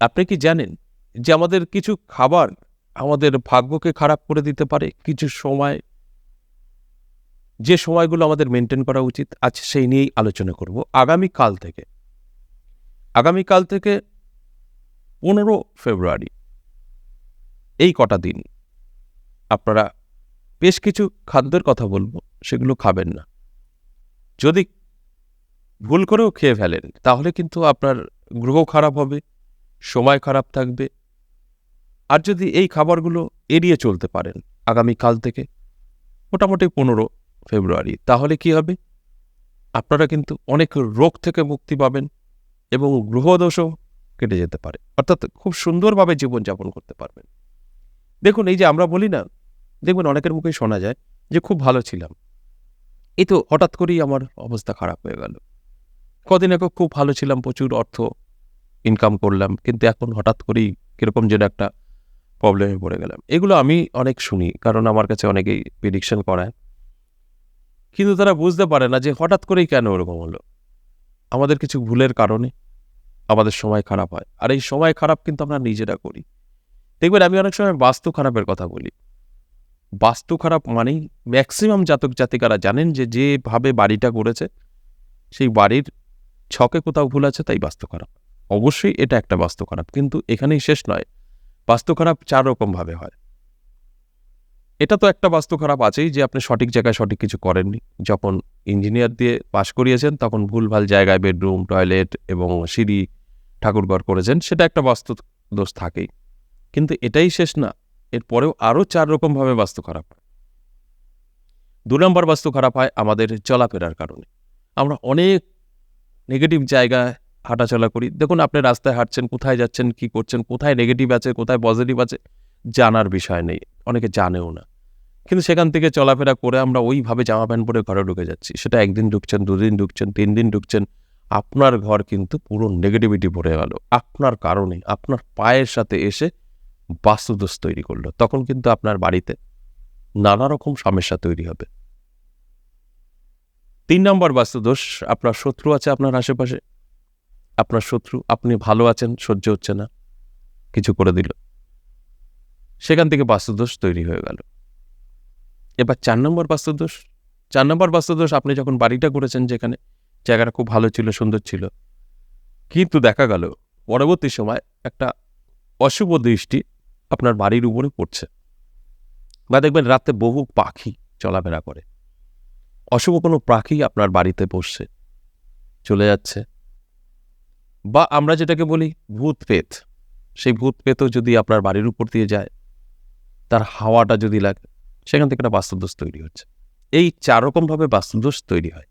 আপনি কি জানেন যে আমাদের কিছু খাবার আমাদের ভাগ্যকে খারাপ করে দিতে পারে? কিছু সময়, যে সময়গুলো আমাদের মেনটেন করা উচিত, আজ সেই নিয়েই আলোচনা করব। আগামী কাল থেকে আগামী কাল থেকে পনেরো ফেব্রুয়ারি, এই কটা দিন আপনারা বেশ কিছু খাদ্যের কথা বলব, সেগুলো খাবেন না। যদি ভুল করেও খেয়ে ফেলেন, তাহলে কিন্তু আপনার গ্রহ খারাপ হবে সময় খারাপ থাকবে। আর যদি এই খাবারগুলো এড়িয়ে চলতে পারেন আগামী কাল থেকে, মোটামুটি পনেরো ফেব্রুয়ারি, তাহলে কি হবে? আপনারা কিন্তু অনেক রোগ থেকে মুক্তি পাবেন এবং গ্রহদোষও কেটে যেতে পারে। অর্থাৎ খুব সুন্দরভাবে জীবনযাপন করতে পারবেন। দেখুন, এই যে আমরা বলি না, দেখবেন অনেকের মুখেই শোনা যায় যে, খুব ভালো ছিলাম। এই তো হঠাৎ করেই আমার অবস্থা খারাপ হয়ে গেল। কদিন আগে খুব ভালো ছিলাম, প্রচুর অর্থ ইনকাম করলাম, কিন্তু এখন হঠাৎ করেই কীরকম যেন একটা প্রবলেমে পড়ে গেলাম। এগুলো আমি অনেক শুনি, কারণ আমার কাছে অনেকেই প্রিডিকশন করায়। কিন্তু তারা বুঝতে পারে না যে হঠাৎ করেই কেন ওরকম হলো। আমাদের কিছু ভুলের কারণে আমাদের সময় খারাপ হয়, আর এই সময় খারাপ কিন্তু আমরা নিজেরা করি। দেখবেন আমি অনেক সময় বাস্তু খারাপের কথা বলি। বাস্তু খারাপ মানেই ম্যাক্সিমাম জাতক জাতিকারা জানেন যে যেভাবে বাড়িটা করেছে সেই বাড়ির ছকে কোথাও ভুল আছে, তাই বাস্তু খারাপ। অবশ্যই এটা একটা বাস্তু খারাপ কিন্তু এখানেই শেষ নয়। বাস্তু খারাপ চার রকমভাবে হয়। এটা তো একটা বাস্তু খারাপ আছেই যে আপনি সঠিক জায়গায় সঠিক কিছু করেননি। যখন ইঞ্জিনিয়ার দিয়ে পাশ করিয়েছেন, তখন ভুলভাল জায়গায় বেডরুম, টয়লেট এবং সিঁড়ি ঠাকুরঘর করেছেন, সেটা একটা বাস্তু দোষ থাকেই। কিন্তু এটাই শেষ না। এরপরেও আরও চার রকমভাবে বাস্তু খারাপ হয়। দু নম্বর বাস্তু খারাপ হয় আমাদের চলাফেরার কারণে। আমরা অনেক নেগেটিভ জায়গায় হাঁটাচলা করি। দেখুন, আপনি রাস্তায় হাঁটছেন, কোথায় যাচ্ছেন, কি করছেন, কোথায় নেগেটিভ আছে, কোথায় পজিটিভ আছে, জানার বিষয় নেই। অনেকে জানেও না। কিন্তু সেখান থেকে চলাফেরা করে আমরা ওইভাবে জামা প্যান্ট পরে ঘরে ঢুকে যাচ্ছি। সেটা একদিন ঢুকছেন, দুদিন ঢুকছেন, তিন দিন ঢুকছেন, আপনার ঘর কিন্তু পুরো নেগেটিভিটি ভরে গেল। আপনার কারণে, আপনার পায়ের সাথে এসে বাস্তুদোষ তৈরি করল। তখন কিন্তু আপনার বাড়িতে নানা রকম সমস্যা তৈরি হবে। তিন নম্বর বাস্তুদোষ, আপনার শত্রু আছে আপনার আশেপাশে। আপনার শত্রু, আপনি ভালো আছেন, সহ্য হচ্ছে না। কিছু করে দিল। সেখান থেকে বাস্তুদোষ তৈরি হয়ে গেল। এবার চার নম্বর বাস্তুদোষ। চার নম্বর বাস্তুদোষ, আপনি যখন বাড়িটা করেছেন যেখানে, জায়গাটা খুব ভালো ছিল, সুন্দর ছিল, কিন্তু দেখা গেল, পরবর্তী সময় একটা অশুভ দৃষ্টি আপনার বাড়ির উপরে পড়ছে। বা দেখবেন রাতে বহু পাখি চলাফেরা করে। অশুভ কোনো পাখি আপনার বাড়িতে বসছে চলে যাচ্ছে। বা আমরা যেটাকে বলি ভূত পেত সেই ভূত পেতও যদি আপনার বাড়ির উপর দিয়ে যায়, তার হাওয়াটা যদি লাগে, সেখান থেকে একটা বাস্তুদোষ তৈরি হচ্ছে। এই চার রকমভাবে বাস্তুদোষ তৈরি হয়।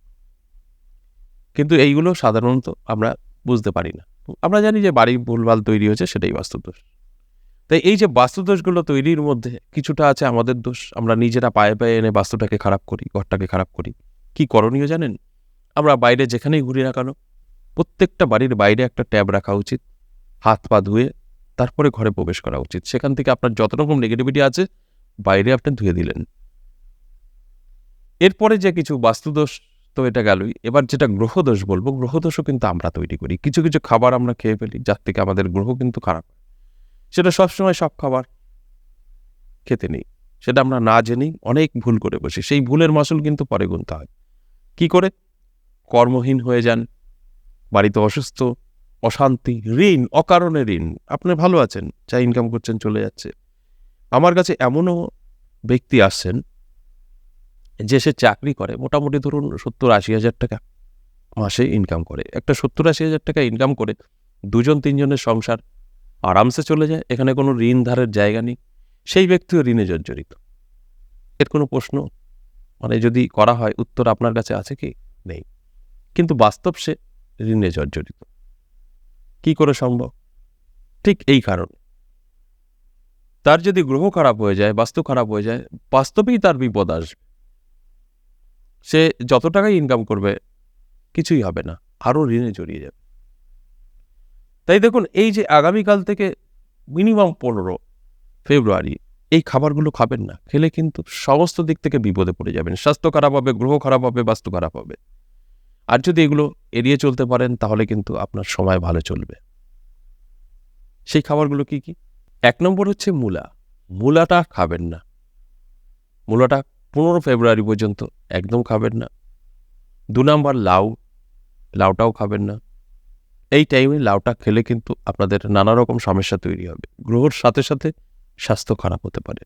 কিন্তু এইগুলো সাধারণত আমরা বুঝতে পারি না। আমরা জানি যে বাড়ি ভুলভাল তৈরি হয়েছে, সেটাই বাস্তুদোষ। তাই এই যে বাস্তুদোষগুলো তৈরির মধ্যে কিছুটা আছে আমাদের দোষ। আমরা নিজেরা পায়ে পায়ে এনে বাস্তুটাকে খারাপ করি, ঘরটাকে খারাপ করি। কি করণীয় জানেন? আমরা বাইরে যেখানেই ঘুরি না কেন প্রত্যেকটা বাড়ির বাইরে একটা ট্যাব রাখা উচিত, হাত পা ধুয়ে তারপরে ঘরে প্রবেশ করা উচিত। সেখান থেকে আপনার যত রকম নেগেটিভিটি আছে, বাইরে আপনি ধুয়ে দিলেন। এরপরে যে কিছু বাস্তুদোষ তো এটা গেলই। এবার যেটা গ্রহদোষ বলব, গ্রহদোষও কিন্তু আমরা তৈরি করি। কিছু কিছু খাবার আমরা খেয়ে ফেলি, যার থেকে আমাদের গ্রহ কিন্তু খারাপ সেটা সবসময় সব খাবার খেতে নেই। সেটা আমরা না জেনেই অনেক ভুল করে বসি। সেই ভুলের মাসুল কিন্তু পরে গুনতে হয়। কি করে? কর্মহীন হয়ে যান বাড়িতে অসুস্থ, অশান্তি, ঋণ, অকারণে ঋণ, আপনি ভালো আছেন, যা ইনকাম করছেন চলে যাচ্ছে। আমার কাছে এমনও ব্যক্তি আসছেন যে সে চাকরি করে, মোটামুটি ধরুন সত্তর আশি হাজার টাকা মাসে ইনকাম করে। একটা সত্তর আশি হাজার টাকা ইনকাম করে দুজন, তিনজনের সংসার আরামসে চলে যায়, এখানে কোনো ঋণ ধারের জায়গা নেই, সেই ব্যক্তিও ঋণে জর্জরিত। এর কোনো প্রশ্ন? মানে যদি করা হয়, উত্তর আপনার কাছে আছে কি? নেই। কিন্তু বাস্তব সে ঋণে জর্জরিত। কি করে সম্ভব? ঠিক এই কারণে। তার যদি গ্রহ খারাপ হয়ে যায়, বাস্তু খারাপ হয়ে যায়, বাস্তবেই তার বিপদ আসবে। সে যত টাকাই ইনকাম করবে, কিছুই হবে না, আরও ঋণে জড়িয়ে যাবে। তাই দেখুন, এই যে আগামীকাল থেকে মিনিমাম পনেরো ফেব্রুয়ারি, এই খাবারগুলো খাবেন না, খেলে কিন্তু সমস্ত দিক থেকে বিপদে পড়ে যাবেন। স্বাস্থ্য খারাপ হবে, গ্রহ খারাপ হবে, বাস্তু খারাপ হবে। আর যদি এগুলো এড়িয়ে চলতে পারেন, তাহলে কিন্তু আপনার সময় ভালো চলবে। সেই খাবারগুলো কি কি? এক নম্বর হচ্ছে মূলা। মূলাটা খাবেন না। মূলাটা পনেরো ফেব্রুয়ারি পর্যন্ত একদম খাবেন না। দু নম্বর লাউ। লাউটাও খাবেন না। এই টাইমে লাউটা খেলে কিন্তু আপনাদের নানা রকম সমস্যা তৈরি হবে। গ্রহর সাথে সাথে স্বাস্থ্য খারাপ হতে পারে।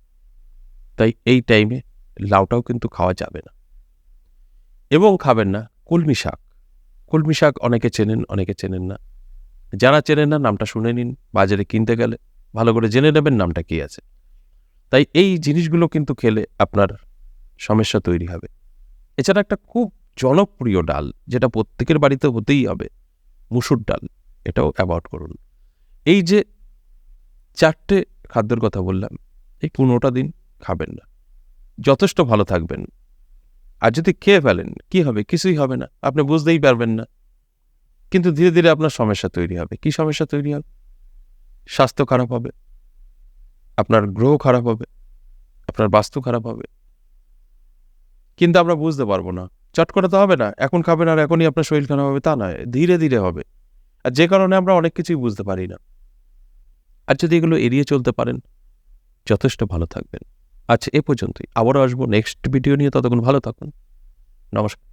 তাই এই টাইমে লাউটাও কিন্তু খাওয়া যাবে না। এবং খাবেন না। কলমি শাক। কলমি শাক অনেকে চেনেন অনেকে চেনেন না। যারা চেনেন না, নামটা শুনে নিন। বাজারে কিনতে গেলে ভালো করে জেনে নেবেন নামটা কি আছে। তাই এই জিনিসগুলো কিন্তু খেলে আপনার সমস্যা তৈরি হবে। এছাড়া একটা খুব জনপ্রিয় ডাল, যেটা প্রত্যেকের বাড়িতে হতেই হবে, মুসুর ডাল। এটাও অ্যাভয়েড করুন। এই যে চারটে খাদ্যের কথা বললাম, এই পনেরোটা দিন খাবেন না। যথেষ্ট ভালো থাকবেন। আর যদি খেয়ে ফেলেন, কি হবে? কিছুই হবে না। আপনি বুঝতেই পারবেন না। কিন্তু ধীরে ধীরে আপনার সমস্যা তৈরি হবে। কি সমস্যা তৈরি হবে? স্বাস্থ্য খারাপ হবে। আপনার গ্রহ খারাপ হবে। আপনার বাস্তু খারাপ হবে। কিন্তু আমরা বুঝতে পারব না। চট করে তো হবে না। এখন খাবেন আর এখনই আপনার শরীর খারাপ হবে। তা নয়, ধীরে ধীরে হবে। আর যে কারণে আমরা অনেক কিছুই বুঝতে পারি না। আর যদি এগুলো এড়িয়ে চলতে পারেন, যথেষ্ট ভালো থাকবেন। আচ্ছা এ পর্যন্তই। আবারও আসব নেক্সট ভিডিও নিয়ে ততক্ষণ ভালো থাকুন। নমস্কার।